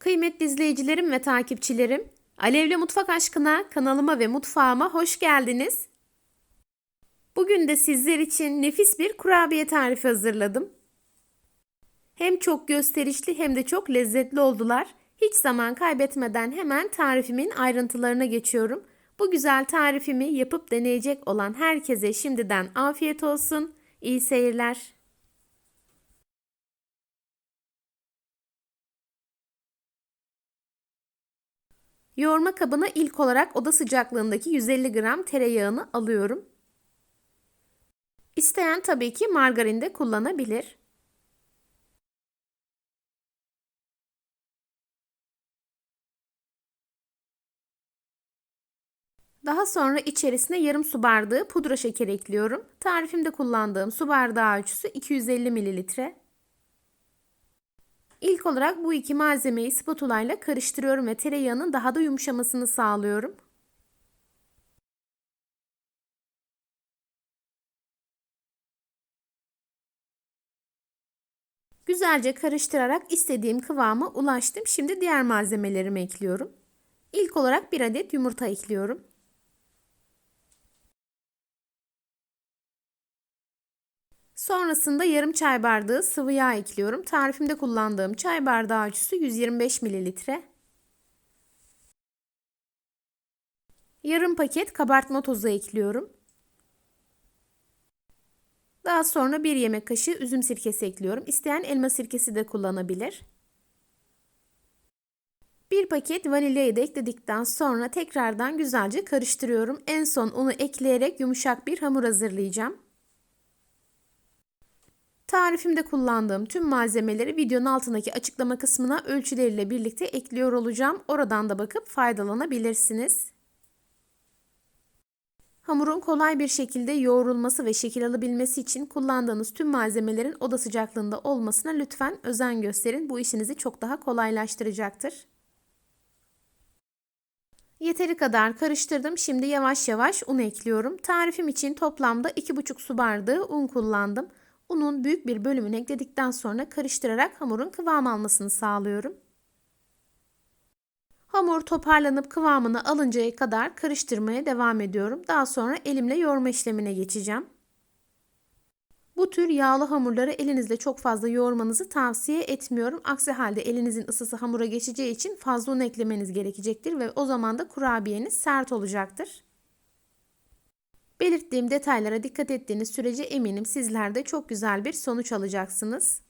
Kıymetli izleyicilerim ve takipçilerim, Alevli Mutfak Aşkına kanalıma ve mutfağıma hoş geldiniz. Bugün de sizler için nefis bir kurabiye tarifi hazırladım. Hem çok gösterişli hem de çok lezzetli oldular. Hiç zaman kaybetmeden hemen tarifimin ayrıntılarına geçiyorum. Bu güzel tarifimi yapıp deneyecek olan herkese şimdiden afiyet olsun. İyi seyirler. Yoğurma kabına ilk olarak oda sıcaklığındaki 150 gram tereyağını alıyorum. İsteyen tabii ki margarin de kullanabilir. Daha sonra içerisine yarım su bardağı pudra şekeri ekliyorum. Tarifimde kullandığım su bardağı ölçüsü 250 mililitre. İlk olarak bu iki malzemeyi spatula ile karıştırıyorum ve tereyağının daha da yumuşamasını sağlıyorum. Güzelce karıştırarak istediğim kıvama ulaştım. Şimdi diğer malzemelerimi ekliyorum. İlk olarak bir adet yumurta ekliyorum. Sonrasında yarım çay bardağı sıvı yağ ekliyorum. Tarifimde kullandığım çay bardağı ölçüsü 125 mililitre. Yarım paket kabartma tozu ekliyorum. Daha sonra bir yemek kaşığı üzüm sirkesi ekliyorum. İsteyen elma sirkesi de kullanabilir. Bir paket vanilyayı da ekledikten sonra tekrardan güzelce karıştırıyorum. En son unu ekleyerek yumuşak bir hamur hazırlayacağım. Tarifimde kullandığım tüm malzemeleri videonun altındaki açıklama kısmına ölçüleriyle birlikte ekliyor olacağım. Oradan da bakıp faydalanabilirsiniz. Hamurun kolay bir şekilde yoğrulması ve şekil alabilmesi için kullandığınız tüm malzemelerin oda sıcaklığında olmasına lütfen özen gösterin. Bu işinizi çok daha kolaylaştıracaktır. Yeteri kadar karıştırdım. Şimdi yavaş yavaş un ekliyorum. Tarifim için toplamda 2,5 su bardağı un kullandım. Unun büyük bir bölümünü ekledikten sonra karıştırarak hamurun kıvam almasını sağlıyorum. Hamur toparlanıp kıvamını alıncaya kadar karıştırmaya devam ediyorum. Daha sonra elimle yoğurma işlemine geçeceğim. Bu tür yağlı hamurları elinizle çok fazla yoğurmanızı tavsiye etmiyorum. Aksi halde elinizin ısısı hamura geçeceği için fazla un eklemeniz gerekecektir ve o zaman da kurabiyeniz sert olacaktır. Belirttiğim detaylara dikkat ettiğiniz sürece eminim sizler de çok güzel bir sonuç alacaksınız.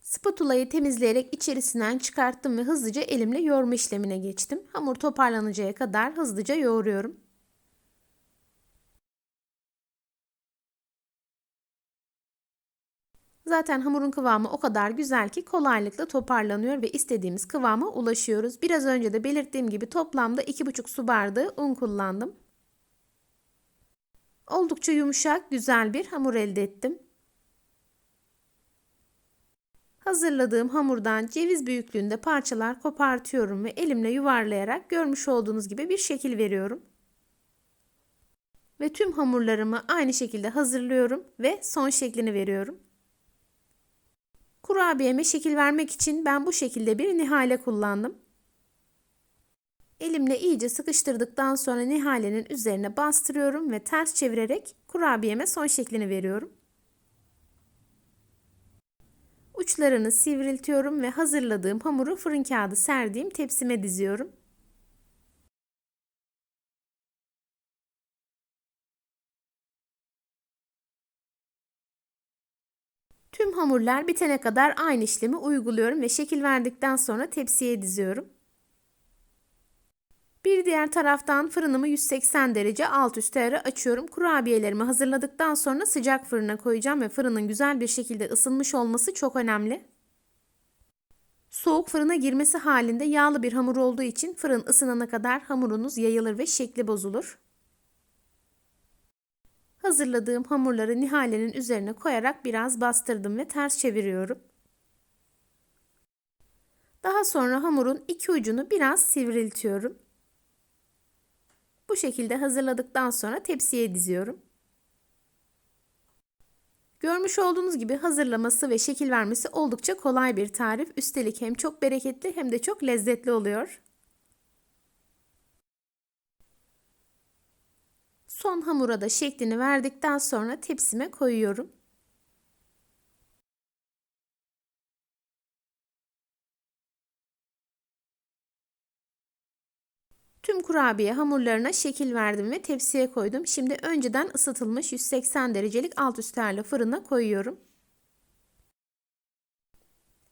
Spatulayı temizleyerek içerisinden çıkarttım ve hızlıca elimle yoğurma işlemine geçtim. Hamur toparlanıncaya kadar hızlıca yoğuruyorum. Zaten hamurun kıvamı o kadar güzel ki kolaylıkla toparlanıyor ve istediğimiz kıvama ulaşıyoruz. Biraz önce de belirttiğim gibi toplamda 2,5 su bardağı un kullandım. Oldukça yumuşak, güzel bir hamur elde ettim. Hazırladığım hamurdan ceviz büyüklüğünde parçalar kopartıyorum ve elimle yuvarlayarak görmüş olduğunuz gibi bir şekil veriyorum. Ve tüm hamurlarımı aynı şekilde hazırlıyorum ve son şeklini veriyorum. Kurabiyeme şekil vermek için ben bu şekilde bir nihale kullandım. Elimle iyice sıkıştırdıktan sonra nihalenin üzerine bastırıyorum ve ters çevirerek kurabiyeme son şeklini veriyorum. Uçlarını sivriltiyorum ve hazırladığım hamuru fırın kağıdı serdiğim tepsime diziyorum. Tüm hamurlar bitene kadar aynı işlemi uyguluyorum ve şekil verdikten sonra tepsiye diziyorum. Bir diğer taraftan fırınımı 180 derece alt üst ayarı açıyorum. Kurabiyelerimi hazırladıktan sonra sıcak fırına koyacağım ve fırının güzel bir şekilde ısınmış olması çok önemli. Soğuk fırına girmesi halinde yağlı bir hamur olduğu için fırın ısınana kadar hamurunuz yayılır ve şekli bozulur. Hazırladığım hamurları nihalenin üzerine koyarak biraz bastırdım ve ters çeviriyorum. Daha sonra hamurun iki ucunu biraz sivriltiyorum. Bu şekilde hazırladıktan sonra tepsiye diziyorum. Görmüş olduğunuz gibi hazırlaması ve şekil vermesi oldukça kolay bir tarif. Üstelik hem çok bereketli hem de çok lezzetli oluyor. Son hamura da şeklini verdikten sonra tepsime koyuyorum. Kurabiye hamurlarına şekil verdim ve tepsiye koydum. Şimdi önceden ısıtılmış 180 derecelik alt üst ayarlı fırına koyuyorum.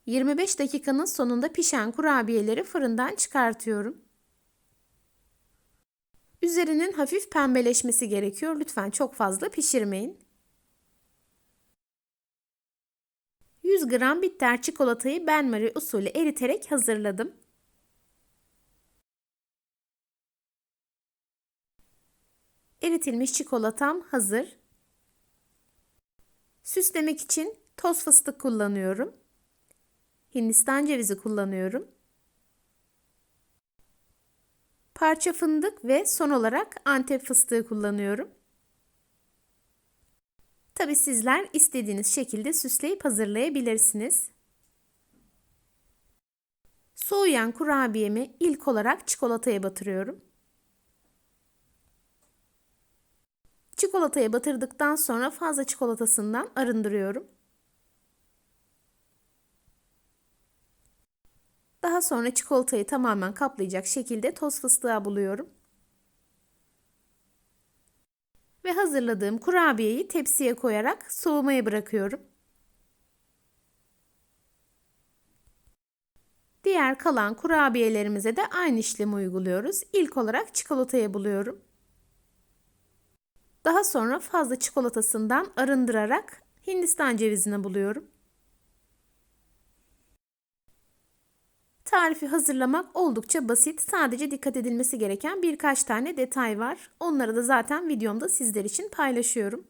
25 dakikanın sonunda pişen kurabiyeleri fırından çıkartıyorum. Üzerinin hafif pembeleşmesi gerekiyor. Lütfen çok fazla pişirmeyin. 100 gram bitter çikolatayı benmari usulü eriterek hazırladım. Eritilmiş çikolatam hazır. Süslemek için toz fıstık kullanıyorum. Hindistan cevizi kullanıyorum. Parça fındık ve son olarak antep fıstığı kullanıyorum. Tabi sizler istediğiniz şekilde süsleyip hazırlayabilirsiniz. Soğuyan kurabiyemi ilk olarak çikolataya batırıyorum. Çikolataya batırdıktan sonra fazla çikolatasından arındırıyorum. Daha sonra çikolatayı tamamen kaplayacak şekilde toz fıstığa buluyorum. Ve hazırladığım kurabiyeyi tepsiye koyarak soğumaya bırakıyorum. Diğer kalan kurabiyelerimize de aynı işlemi uyguluyoruz. İlk olarak çikolataya buluyorum. Daha sonra fazla çikolatasından arındırarak Hindistan cevizine buluyorum. Tarifi hazırlamak oldukça basit. Sadece dikkat edilmesi gereken birkaç tane detay var. Onları da zaten videomda sizler için paylaşıyorum.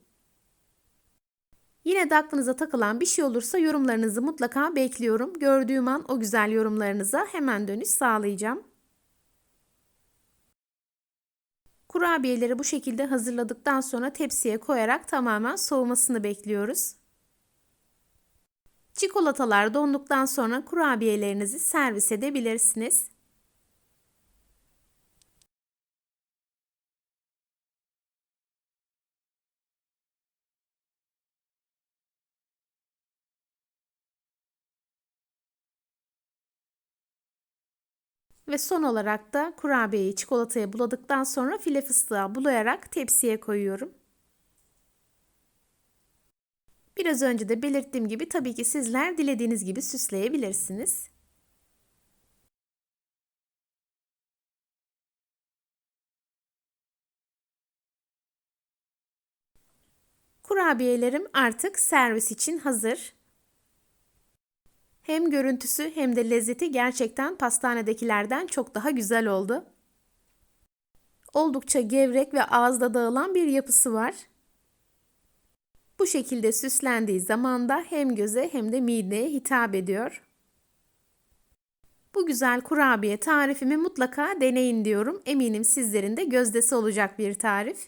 Yine de aklınıza takılan bir şey olursa yorumlarınızı mutlaka bekliyorum. Gördüğüm an o güzel yorumlarınıza hemen dönüş sağlayacağım. Kurabiyeleri bu şekilde hazırladıktan sonra tepsiye koyarak tamamen soğumasını bekliyoruz. Çikolatalar donduktan sonra kurabiyelerinizi servis edebilirsiniz. Ve son olarak da kurabiyeyi çikolataya buladıktan sonra file fıstığa bulayarak tepsiye koyuyorum. Biraz önce de belirttiğim gibi tabii ki sizler dilediğiniz gibi süsleyebilirsiniz. Kurabiyelerim artık servis için hazır. Hem görüntüsü hem de lezzeti gerçekten pastanedekilerden çok daha güzel oldu. Oldukça gevrek ve ağızda dağılan bir yapısı var. Bu şekilde süslendiği zaman da hem göze hem de mideye hitap ediyor. Bu güzel kurabiye tarifimi mutlaka deneyin diyorum. Eminim sizlerin de gözdesi olacak bir tarif.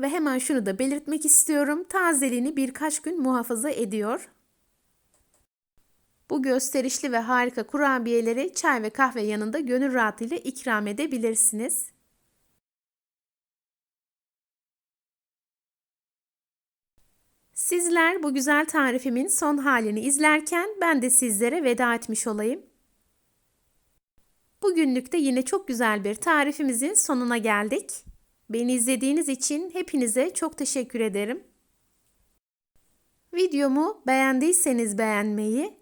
Ve hemen şunu da belirtmek istiyorum. Tazeliğini birkaç gün muhafaza ediyor. Bu gösterişli ve harika kurabiyeleri çay ve kahve yanında gönül rahatıyla ikram edebilirsiniz. Sizler bu güzel tarifimin son halini izlerken ben de sizlere veda etmiş olayım. Bugünlük de yine çok güzel bir tarifimizin sonuna geldik. Beni izlediğiniz için hepinize çok teşekkür ederim. Videomu beğendiyseniz beğenmeyi,